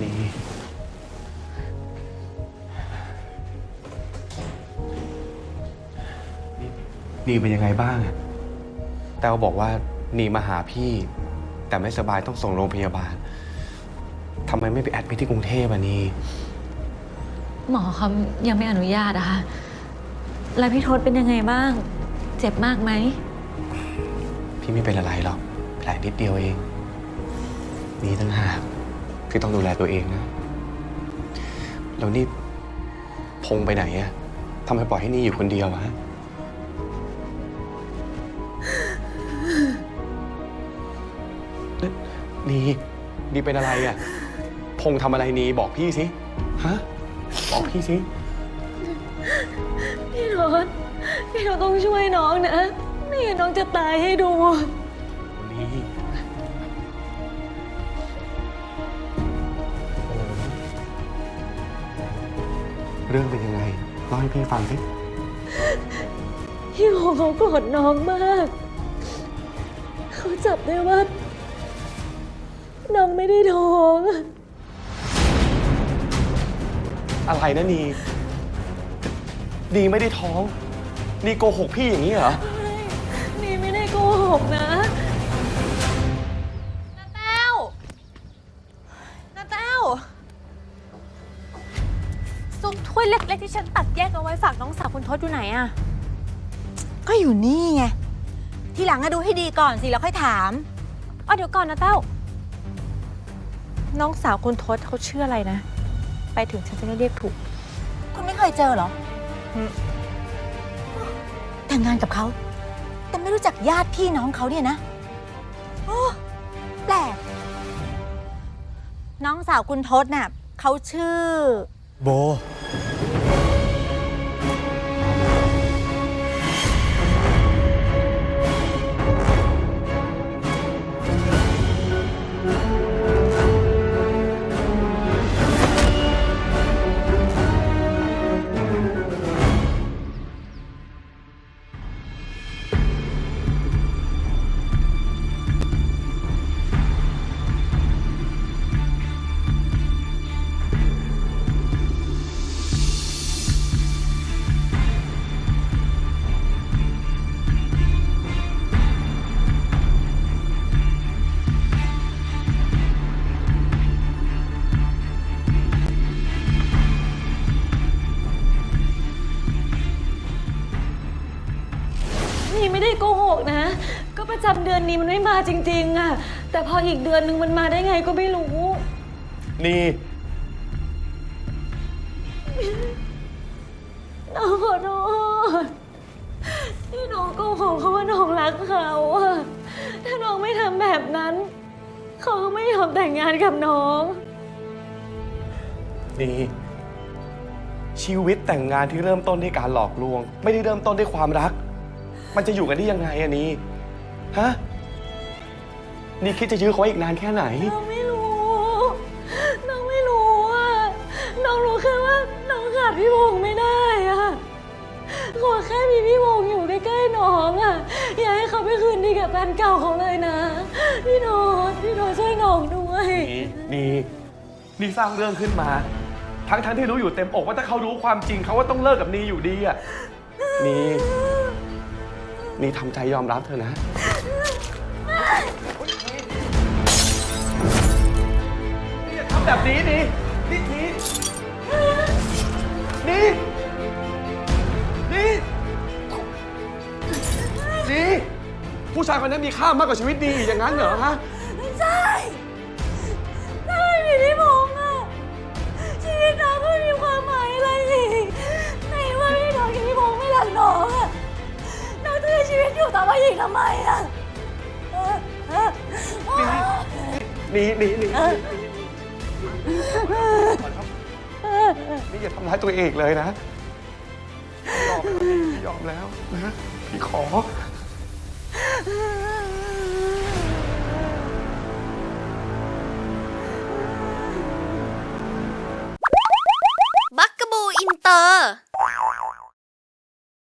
นี่นี่นีเป็นยังไงบ้างอะแต้วบอกว่านีมาหาพี่ แต่ไม่สบายต้องส่งโรงพยาบาลทำไมไม่ไปแอดมิทที่กรุงเทพอะนีหมอเขายังไม่อนุญาตอะค่ะ แล้วพี่ทศเป็นยังไงบ้าง เจ็บมากไหม พี่ไม่เป็นอะไรหรอกแผลนิดเดียวเอง นี่ตั้งหาก ที่ต้องดูแลตัวเองนะ แล้วนี่พงไปไหนอะทำไมปล่อยให้นี่อยู่คนเดียวอะฮะเอ๊ะนี่นี่เป็นอะไรอะพงทำอะไรนี่บอกพี่สิ ฮะ บอกพี่สิ พี่ทศพี่ทศต้องช่วยน้องนะ ไม่งั้นน้องจะตายให้ดู นี่ เรื่องเป็นยังไงเล่าให้พี่ฟังสิ พี่โหเขาโกรธน้องมาก เขาจับได้ว่า น้องไม่ได้ท้องอะไรนะนีนีไม่ได้ท้อง นีโกหกพี่อย่างนี้เหรอ นี่ไม่ได้โกหกนะ ถ้วยเล็กๆที่ฉันตักแยกเอาไว้ฝากน้องสาวคุณทศอยู่ไหนอะก็อยู่นี่ไง ทีหลังอะดูให้ดีก่อนสิแล้วค่อยถาม อ๋อเดี๋ยวก่อนนะแต้วน้องสาวคุณทศเขาชื่ออะไรนะ ไปถึงฉันจะได้เรียกถูก คุณไม่เคยเจอเหรออืม แต่งงานกับเขา แต่ไม่รู้จักญาติพี่น้องเขาเนี่ยนะโอ้แปลก น้องสาวคุณทศน่ะเขาชื่อ โบ นี่ไม่ได้โกหกนะ ก็ประจำเดือนนี้มันไม่มาจริงๆอะแต่พออีกเดือนนึงมันมาได้ไงก็ไม่รู้ นีน้องขอโทษที่น้องโกหกเขาว่าน้องรักเขาอะถ้าน้องไม่ทำแบบนั้น เขาก็ไม่ยอมแต่งงานกับน้อง นีชีวิตแต่งงานที่เริ่มต้นด้วยการหลอกลวง ไม่ได้เริ่มต้นด้วยความรัก มันจะอยู่กันได้ยังไงอะนีฮะนี่คิดจะยื้อเขาไว้อีกนานแค่ไหน น้องไม่รู้ น้องไม่รู้อะน้องรู้แค่ว่าน้องขาดพี่พงษ์ไม่ได้อะขอแค่มีพี่พงษ์อยู่ใกล้ๆน้องอะอย่าให้เขาไปคืนดีกับแฟนเก่าเขาเลยนะ พี่โนตพี่โนตช่วยน้องด้วยนี่นี่นี่สร้างเรื่องขึ้นมา ทั้งทั้งที่รู้อยู่เต็มอกว่าถ้าเขารู้ความจริงเขาว่าต้องเลิกกับนีอยู่ดีอะนี่ นี่ทำใจยอมรับเธอะนะ นี่อย่าทำแบบนี้นี่นี่นี่นี่นี่นี่ผู้ชายคนนั้นมีค่ามากกว่าชีวิตดีอีกอย่างนั้นเหรอฮะ ไม่ใช่ อีกทำไมอะหนีหนีหนีหนีนี่อย่าทำร้ายตัวเองเลยนะยอมแล้วยอมแล้วนะพี่ขอ